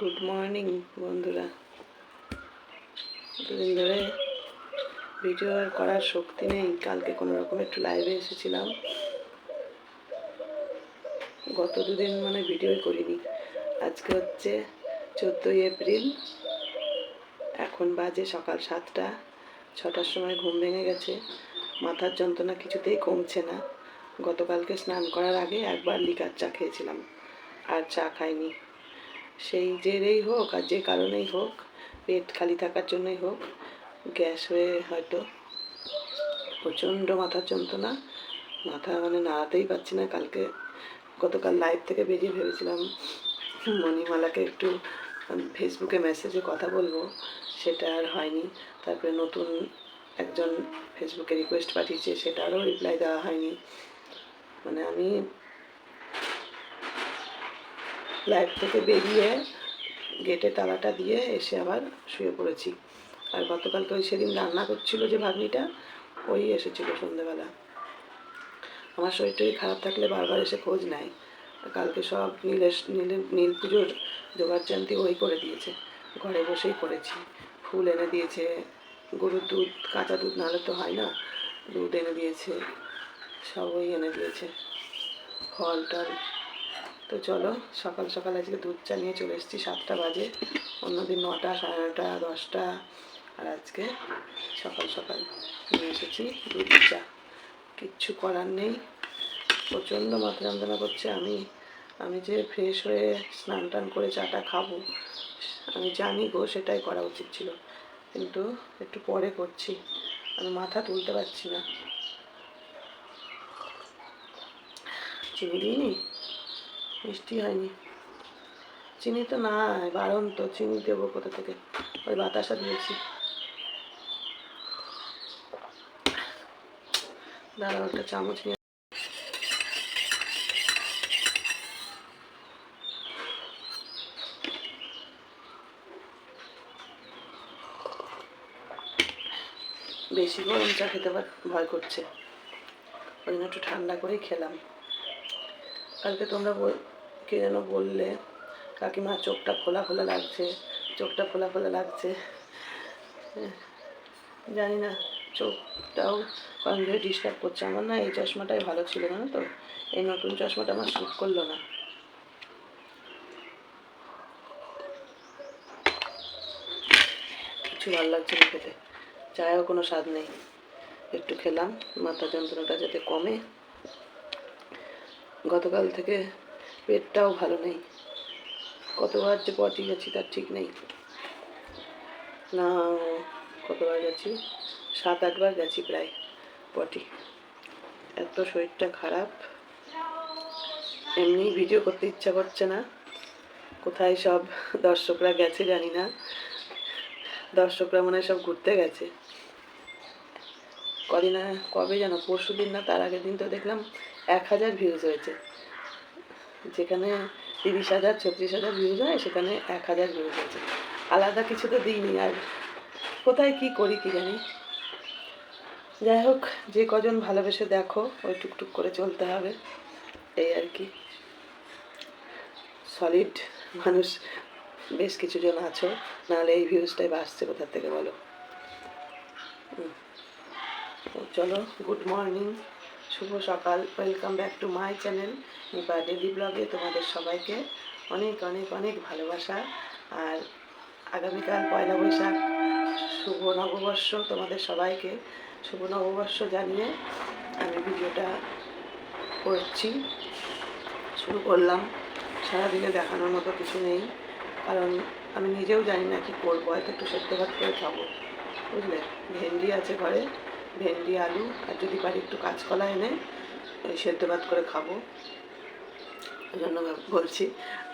Good morning, বন্ধুরা। দুদিন ধরে ভিডিও আর করার শক্তি নেই। কালকে কোনো রকম একটু লাইভে এসেছিলাম। গত দুদিন মানে ভিডিওই করিনি। আজকে হচ্ছে চোদ্দোই এপ্রিল। এখন বাজে সকাল সাতটা। ছটার সময় ঘুম ভেঙে গেছে। মাথার যন্ত্রণা কিছুতেই কমছে না। গতকালকে স্নান করার আগে একবার লিকার চা খেয়েছিলাম। আর চা খাইনি। সেই জেরেই হোক আর যে কারণেই হোক, পেট খালি থাকার জন্যই হোক, গ্যাস হয়ে হয়তো প্রচণ্ড মাথার যন্ত্রণা। মাথা মানে নাড়াতেই পারছি না। কালকে গতকাল লাইভ থেকে বেরিয়ে ভেবেছিলাম মণিমালাকে একটু ফেসবুকে মেসেজে কথা বলব। সেটা আর হয়নি। তারপরে নতুন একজন ফেসবুকে রিকোয়েস্ট পাঠিয়েছে, সেটারও রিপ্লাই দেওয়া হয়নি। মানে আমি লাইভ থেকে বেরিয়ে গেটে তালাটা দিয়ে এসে আবার শুয়ে পড়েছি। আর গতকালকে ওই সেদিন রান্না করছিল যে ভাগ্নিটা, ওই এসেছিল সন্ধেবেলা। আমার শরীর টরীর খারাপ থাকলে বারবার এসে খোঁজ নেয়। কালকে সব নীলের নীল নীল পুজোর জোগাড় জানতি ওই করে দিয়েছে। ঘরে বসেই করেছি। ফুল এনে দিয়েছে, গরুর দুধ, কাঁচা দুধ নাহলে তো হয় না। দুধ এনে দিয়েছে সব ওই এনে দিয়েছে। ফল টল তো চলো, সকাল সকাল আজকে দুধ চা নিয়ে চলে এসেছি, সাতটা বাজে। অন্যদিন নটা, সাড়ে নটা, দশটা, আর আজকে সকাল সকাল নিয়ে এসেছি দুধ চা। কিচ্ছু করার নেই। প্রচণ্ড মাথা যন্ত্রণা করছে আমি। আমি যে ফ্রেশ হয়ে স্নান টান করে চাটা খাব, আমি জানি গো সেটাই করা উচিত ছিল। কিন্তু একটু পরে করছি। আমি মাথা তুলতে পারছি না। চিনি দিইনি? মিষ্টি হয়নি। চিনি তো নাই, বারণ তো, চিনি দেবো কোথা থেকে? ওই বাতাসা দিয়েছি। দাঁড়াও, একটা চামচ নিয়ে বেশি গরম চা খেতে ভয় করছে। ওই জন্য একটু ঠান্ডা করেই খেলাম। কালকে তোমরা কে যেন বললে কাকিমা চোখটা খোলা খোলা লাগছে চোখটা খোলা খোলা লাগছে। হ্যাঁ, জানি না চোখটাও কম ধরে ডিস্টার্ব করছে আমার না এই চশমাটাই ভালো ছিল জানো তো? এই নতুন চশমাটা আমার শ্যুট করল না। কিছু ভালো লাগছে না খেতে। চায়েও কোনো স্বাদ নেই। একটু খেলাম মাথা যন্ত্রণাটা যাতে কমে। গতকাল থেকে পেটটাও ভালো নেই। কতবার যে পটি গেছি তার ঠিক নেই। না, কতবার গেছি? সাত আটবার গেছি প্রায় পটি। এত শরীরটা খারাপ। এমনি ভিডিও করতে ইচ্ছা করছে না। কোথায় সব দর্শকরা গেছে জানি না। দর্শকরা মনে সব ঘুরতে গেছে। কদিন কবে যেন? পরশু দিন না, তার আগের দিন তো দেখলাম এক হাজার ভিউজ হয়েছে। যেখানে তিরিশ হাজার, ছত্রিশ হাজার ভিউজ হয়, সেখানে এক হাজার ভিউজ হয়েছে। আলাদা কিছু তো দিইনি, আর কোথায় কি করি কি জানি। যাই হোক, যে কজন ভালোবেসে দেখো, ওই টুকটুক করে চলতে হবে। এই আর কি। সলিড মানুষ, বেশ কিছু জন আছো, নাহলে এই ভিউজটাই বাসছে কোথা থেকে বলো। চলো গুড মর্নিং শুভ সকাল। Welcome back to my channel Nipa daily ব্লগে তোমাদের সবাইকে অনেক অনেক অনেক ভালোবাসা। আর আগামীকাল পয়লা বৈশাখ, শুভ নববর্ষ তোমাদের সবাইকে। শুভ নববর্ষ জানিয়ে আমি ভিডিওটা করছি, শুরু করলাম। সারাদিনে দেখানোর মতো কিছু নেই, কারণ আমি নিজেও জানি না কি করব হয়তো একটু ভাত করে খাব। বুঝলে? ভেন্ডি আছে ঘরে। ভেন্ডি, আলু, আর যদি পারি একটু কাঁচকলা এনে সেদ্ধ ভাত করে খাব। ওই জন্য বলছি।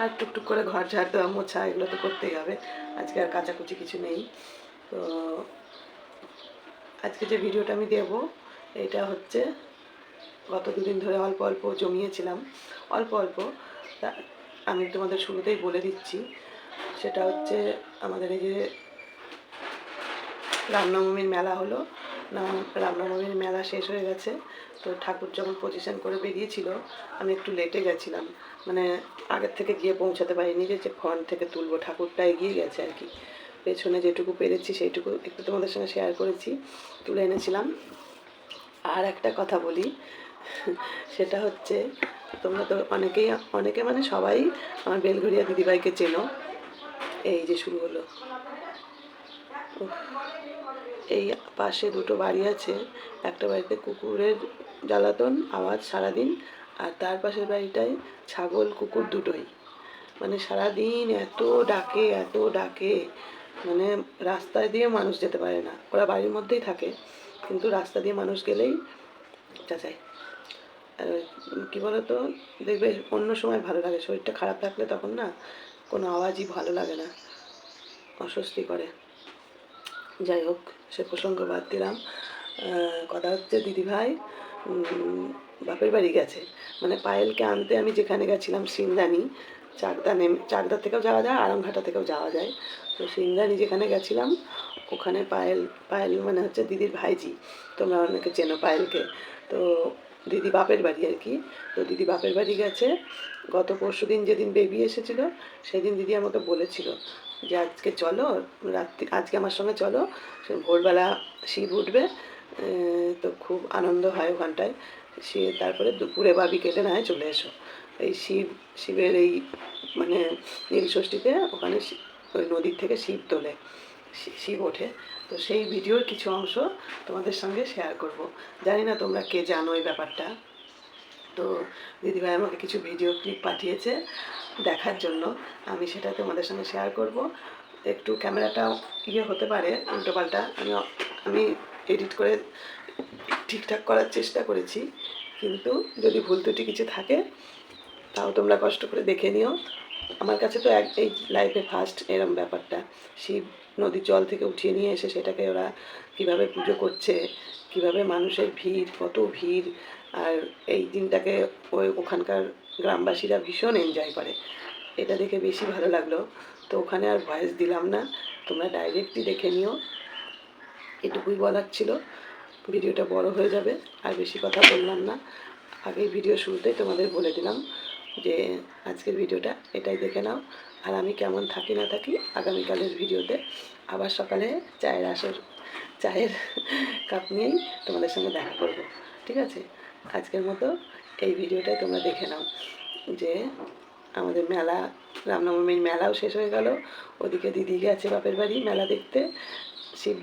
আর টুকটুক করে ঘর ঝাড় দেওয়া, মোছা, এগুলো তো করতেই হবে। আজকে আর কাচাকুচি কিছু নেই। তো আজকে যে ভিডিওটা আমি দেবো, এটা হচ্ছে গত দুদিন ধরে অল্প অল্প জমিয়েছিলাম। অল্প অল্প। আমি তোমাদের শুরুতেই বলে দিচ্ছি। সেটা হচ্ছে আমাদের এই যে রামনবমীর মেলা হলো রামনবমীর মেলা শেষ হয়ে গেছে, তো ঠাকুর যখন পজিশন করে বেরিয়েছিল, আমি একটু লেটে গেছিলাম। মানে আগের থেকে গিয়ে পৌঁছাতে পারিনি যে যে ফ্রন্ট থেকে তুলবো। ঠাকুরটা এগিয়ে গেছে আর কি। পেছনে যেটুকু পেরেছি সেইটুকু একটু তোমাদের সঙ্গে শেয়ার করেছি, তুলে এনেছিলাম। আর একটা কথা বলি, সেটা হচ্ছে, তোমরা তো অনেকেই, অনেকে মানে সবাই আমার বেলঘরিয়া দিদিভাইকে চেনো। এই যে শুরু হলো। এই পাশে দুটো বাড়ি আছে। একটা বাড়িতে কুকুরের জ্বালাতন, আওয়াজ সারাদিন, আর তার পাশের বাড়িটায় ছাগল, কুকুর দুটোই। মানে সারাদিন এত ডাকে এত ডাকে। মানে রাস্তায় দিয়ে মানুষ যেতে পারে না। ওরা বাড়ির মধ্যেই থাকে, কিন্তু রাস্তা দিয়ে মানুষ গেলেই চাচাই আর কী বলতো, দেখবে অন্য সময় ভালো লাগে, শরীরটা খারাপ থাকলে তখন না কোনো আওয়াজই ভালো লাগে না। অস্বস্তি করে। যাই হোক, সে প্রসঙ্গ বাদ দিলাম। কথা হচ্ছে দিদিভাই বাপের বাড়ি গেছে। মানে পায়েলকে আনতে আমি যেখানে গেছিলাম সিংদানি চাকদা নেমে চাকদা থেকেও যাওয়া যায়, আরামঘাটা থেকেও যাওয়া যায়। তো সিংদানি যেখানে গেছিলাম, ওখানে পায়েল পায়েল মানে হচ্ছে দিদির ভাইজি। তোমরা অনেকে চেনো পায়েলকে। তো দিদি বাপের বাড়ি আর কি। তো দিদি বাপের বাড়ি গেছে। গত পরশু দিন যেদিন বেবি এসেছিল, সেদিন দিদি আমাকে বলেছিল যে আজকে চলো, রাত্রি, আজকে আমার সঙ্গে চলো ভোরবেলা শিব উঠবে তো খুব আনন্দ হয় ওখানটায়। সে তারপরে দুপুরে বা বিকেলে না চলে এসো। এই শিব, শিবের এই মানে নীলষষ্ঠীতে ওখানে ওই নদীর থেকে শিব তোলে শিব ওঠে। তো সেই ভিডিওর কিছু অংশ তোমাদের সঙ্গে শেয়ার করব। জানি না তোমরা কে জানো এই ব্যাপারটা। তো দিদিভাই আমাকে কিছু ভিডিও ক্লিপ পাঠিয়েছে দেখার জন্য। আমি সেটা তোমাদের সঙ্গে শেয়ার করব। একটু ক্যামেরাটা ইয়ে হতে পারে, উল্টোপাল্টা। আমি আমি এডিট করে ঠিকঠাক করার চেষ্টা করেছি। কিন্তু যদি ভুল ত্রুটি কিছু থাকে, তাও তোমরা কষ্ট করে দেখে নিও। আমার কাছে তো এক এই লাইফে ফার্স্ট এরম ব্যাপারটা। শিব নদীর জল থেকে উঠিয়ে নিয়ে এসে সেটাকে ওরা কীভাবে পুজো করছে, কীভাবে মানুষের ভিড়, কত ভিড় আর এই দিনটাকে ওই ওখানকার গ্রামবাসীরা ভীষণ এনজয় করে। এটা দেখে বেশি ভালো লাগল। তো ওখানে আর ভয়েস দিলাম না। তোমরা ডাইরেক্টলি দেখে নিও। এটুকুই বলার ছিল। ভিডিওটা বড় হয়ে যাবে। আর বেশি কথা বললাম না। আগেই ভিডিও শুরুতেই তোমাদের বলে দিলাম যে, আজকের ভিডিওটা এটাই দেখে নাও। আর আমি কেমন থাকি না থাকি, আগামীকালের ভিডিওতে আবার সকালে চায়ের আসর, চায়ের কাপ নিয়েই তোমাদের সঙ্গে দেখা করব। ঠিক আছে? আজকের মতো এই ভিডিওটাই তোমরা দেখে নাও যে আমাদের মেলা, রামনবমীর মেলাও শেষ হয়ে গেল। ওদিকে দিদি গেছে বাপের বাড়ি মেলা দেখতে, শিব,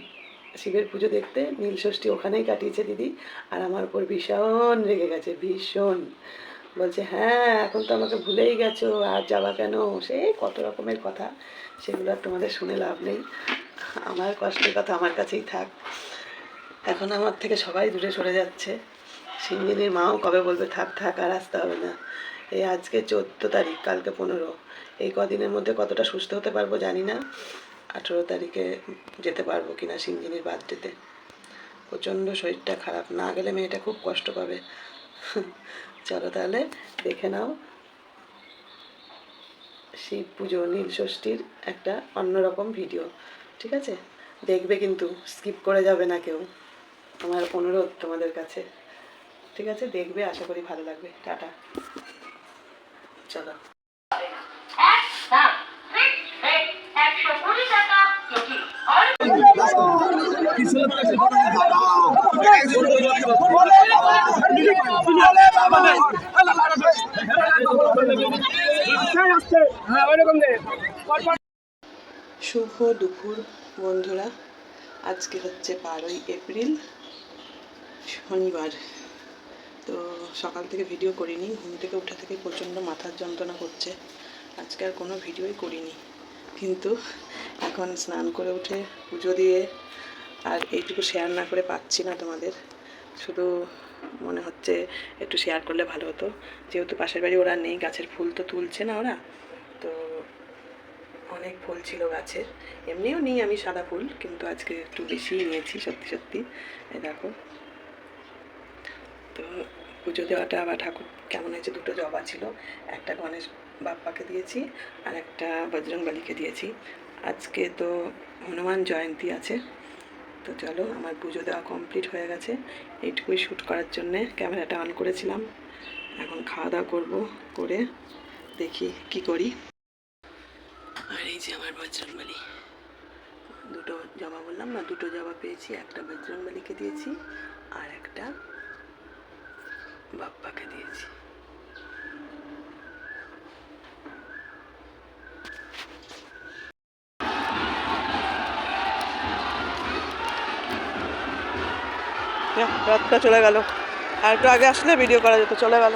শিবের পুজো দেখতে। নীলষষ্ঠী ওখানেই কাটিয়েছে দিদি আর আমার উপর ভীষণ রেগে গেছে, ভীষণ। বলছে হ্যাঁ এখন তো আমাকে ভুলেই গেছো, আর যাবা কেন? সেই কত রকমের কথা, সেগুলো আর তোমাদের শুনে লাভ নেই। আমার কষ্টের কথা আমার কাছেই থাক। এখন আমার থেকে সবাই দূরে সরে যাচ্ছে। সিঞ্জিনীর মাও কবে বলবে, থাক থাক, আর আসতে হবে না। এই আজকে চোদ্দ তারিখ, কালকে পনেরো। এই কদিনের মধ্যে কতটা সুস্থ হতে পারব জানি না। আঠেরো তারিখে যেতে পারব কিনা সিঞ্জিনীর বার্থডেতে। প্রচণ্ড শরীরটা খারাপ, না গেলে মেয়েটা খুব কষ্ট পাবে। চলো তাহলে দেখে নাও। শিব পুজো, নীল ষষ্ঠীর একটা অন্যরকম ভিডিও, ঠিক আছে? দেখবে কিন্তু, স্কিপ করে যাবে না কেউ। আমার অনুরোধ তোমাদের কাছে। ঠিক আছে? দেখবে, আশা করি ভালো লাগবে। টাটা। চলো। শুভ দুপুর, বন্ধুরা। আজকে হচ্ছে বারোই এপ্রিল, শনিবার। তো সকাল থেকে ভিডিও করিনি, ঘুম থেকে উঠে থেকে প্রচণ্ড মাথার যন্ত্রণা করছে। আজকে আর কোনো ভিডিওই করিনি। কিন্তু এখন স্নান করে উঠে পুজো দিয়ে আর এইটুকু শেয়ার না করে পাচ্ছি না তোমাদের। শুধু মনে হচ্ছে একটু শেয়ার করলে ভালো হতো। যেহেতু পাশের বাড়ি ওরা নেই, গাছের ফুল তো তুলছে না ওরা। তো অনেক ফুল ছিল গাছের। এমনিও নিই আমি সাদা ফুল, কিন্তু আজকে একটু বেশি নিয়েছি, সত্যি সত্যি। দেখো। পুজো দেওয়াটা আবার ঠাকুর কেমন হয়েছে? দুটো জবা ছিল। একটা গণেশ বাপ্পাকে দিয়েছি আর একটা বজরংবলীকে দিয়েছি। আজকে তো হনুমান জয়ন্তী আছে। তো চলো, আমার পুজো দেওয়া কমপ্লিট হয়ে গেছে। এইটুকুই শ্যুট করার জন্যে ক্যামেরাটা অন করেছিলাম। এখন খাওয়া দাওয়া করব, করে দেখি কি করি। আর এই যে আমার বজরংবলী। দুটো জবা বললাম না, দুটো জবা পেয়েছি। একটা বজরংবলীকে দিয়েছি আর একটা বাপ্পাকে দিয়েছি। রাতটা চলে গেল। আর একটু আগে আসলে ভিডিও করা যেত চলে গেল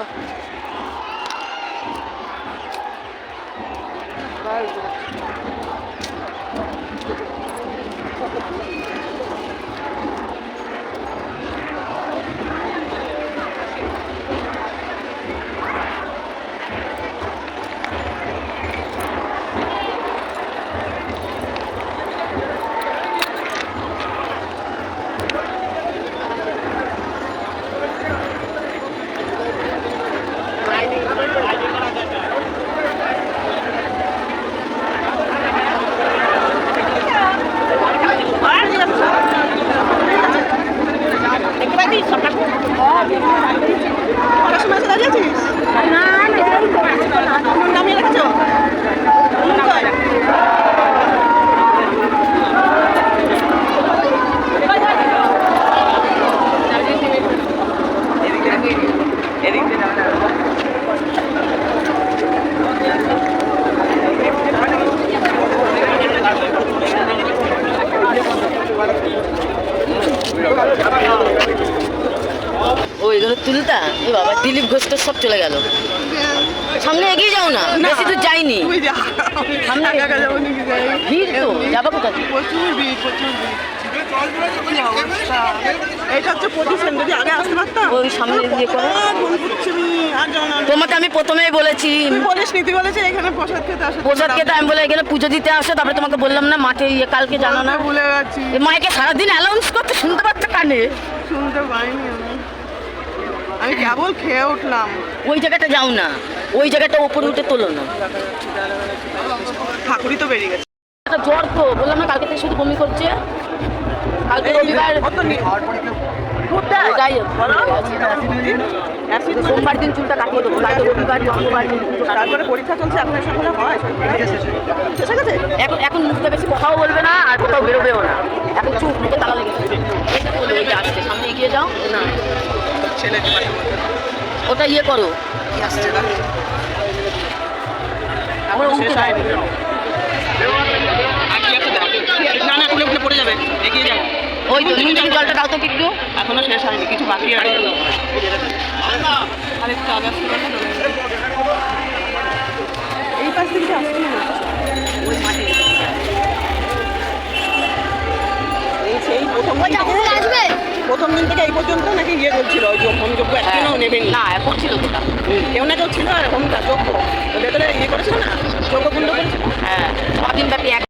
ও এগুলো তুলতা এ বাবা দিলীপ ঘোষ তো সব চলে গেল। সামনে এগিয়ে যাও না। বেশি দূর যাইনি। সামনে ভিড় তো। যাব কোথায় প্রচুর ভিড় প্রচুর ভিড়। না তোমাকে আমি প্রথমেই বলেছি। তুই নীতি বলেছে প্রসাদ খেতে তো আমি বলে এখানে পুজো দিতে আসো তারপরে তোমাকে বললাম না মাঠে ইয়ে কালকে জানো না। মাইকে সারাদিন অ্যালাউন্স করতে শুনতে পাচ্ছে কানে? শুনতে পাইনি আমি কেবল খেয়ে উঠলাম। ওই জায়গাটা যাও না। ওই জায়গাটা উপরে উঠে তোলো না। ঠাকুরই তো বেরিয়ে গেছে। জ্বর তো বললাম না কালকে থেকে শুধু বমি করছে। কালকে রবিবার যাই। সোমবার দিন চুলটা কাটিয়ে দেবো কালকে রবিবার মঙ্গলবার দিন তারপরে পরীক্ষা চলছে আপনার সাথে হয়। এখন এখন মুখে বেশি কথাও বলবে না আর কোথাও বেরোবেও না। এখন চুপ মুখে তালা লেগেছে আসছে সামনে এগিয়ে যাও। না। ছেলে ওটা ইয়ে করো। আসছে না আমার কি আছে না না খুলে খুলে পড়ে যাবে। এগিয়ে যাও। ওই তো নুন জলটা দাও তো একটু। এখনও শেষ হয়নি কিছু বাকি আছে। আরেকটু আগে আসতে? এই পাশ থেকে আসতে ওই মাঠে। এই সেই প্রথম প্রথম দিন থেকে এই পর্যন্ত নাকি ইয়ে করছিল ওই হোমযোগ্য হোম যোগ্য একদিনও নেবেন। না এখন ছিল তো কেউ না কেউ ছিল আর হোমটা যোগ্য? ভেতরে ইয়ে করেছিল না? যোগ্য কুণ্ড করেছিল? হ্যাঁ ব্যাপী এক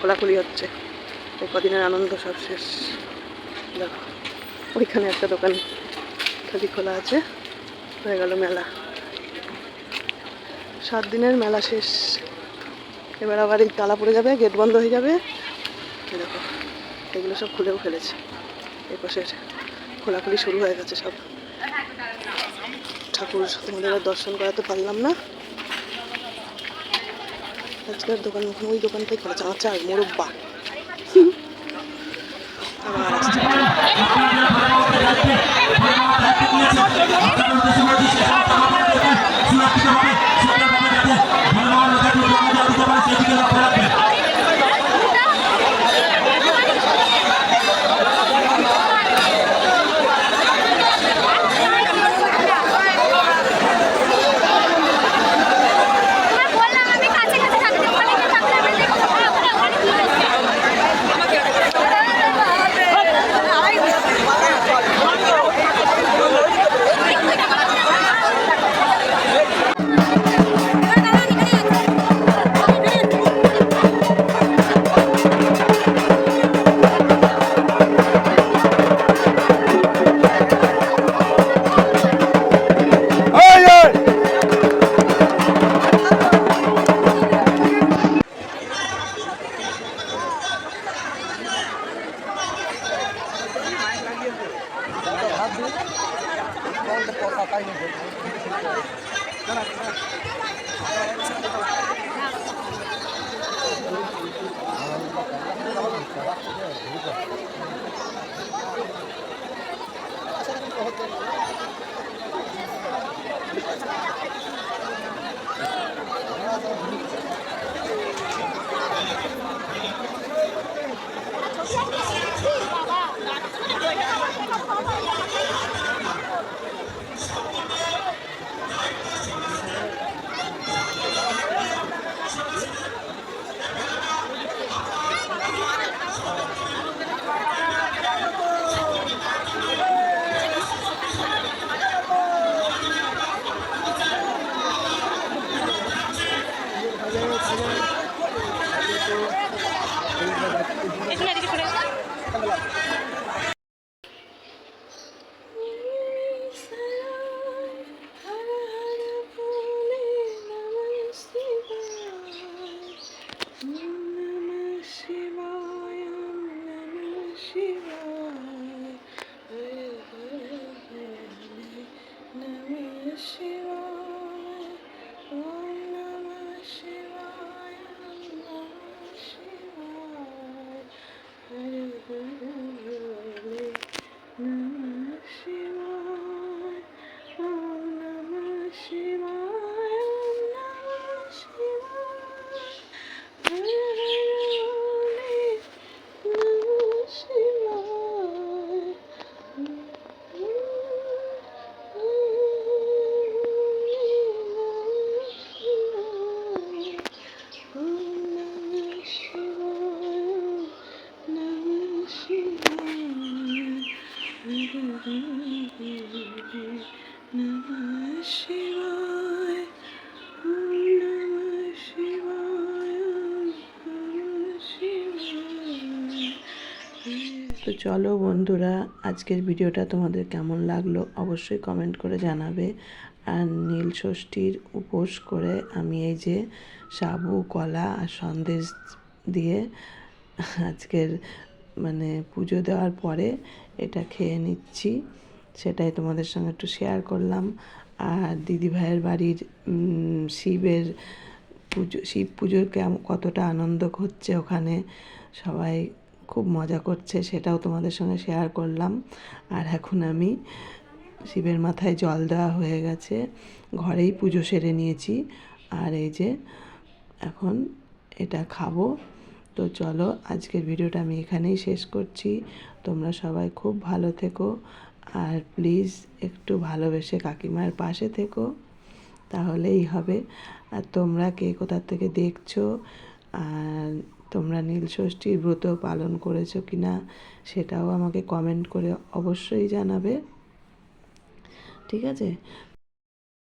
খোলাখুলি হচ্ছে। এই কদিনের আনন্দ সব শেষ। দেখো ওইখানে একটা দোকান খালি খোলা আছে। হয়ে গেল মেলা। সাত দিনের মেলা শেষ। এবার আবার এই তালা পড়ে যাবে, গেট বন্ধ হয়ে যাবে। দেখো, এগুলো সব খুলেও ফেলেছে। এ পাশের খোলাখুলি শুরু হয়ে গেছে সব। ঠাকুর তোমাদের দর্শন করাতে পারলাম না। আজকের দোকান ওখানে ওই দোকানটাই খোলা আচার মোরব্বা তো চলো বন্ধুরা, আজকের ভিডিওটা তোমাদের কেমন লাগল অবশ্যই কমেন্ট করে জানাবে। আর নীল ষষ্ঠীর উপোস করে আমি এই যে সাবু, কলা আর সন্দেশ দিয়ে আজকের মানে পুজো দেওয়ার পরে এটা খেয়ে নিচ্ছি। সেটাই তোমাদের সঙ্গে একটু শেয়ার করলাম। আর দিদিভাইয়ের বাড়ির শিবের পুজো, শিব পুজোর কেমন কতটা আনন্দ হচ্ছে ওখানে, সবাই খুব মজা করছে, সেটাও তোমাদের সঙ্গে শেয়ার করলাম। আর এখন আমি শিবের মাথায় জল দেওয়া হয়ে গেছে, ঘরেই পুজো সেরে নিয়েছি। আর এই যে এখন এটা খাব। তো চলো, আজকের ভিডিওটা আমি এখানেই শেষ করছি। তোমরা সবাই খুব ভালো থেকো। আর প্লিজ একটু ভালোবেসে কাকিমার পাশে থেকো, তাহলেই হবে। আর তোমরা কে কোথার থেকে দেখছ, আর তোমরা নীলষষ্ঠীর ব্রত পালন করেছ কি না সেটাও আমাকে কমেন্ট করে অবশ্যই জানাবে। ঠিক আছে?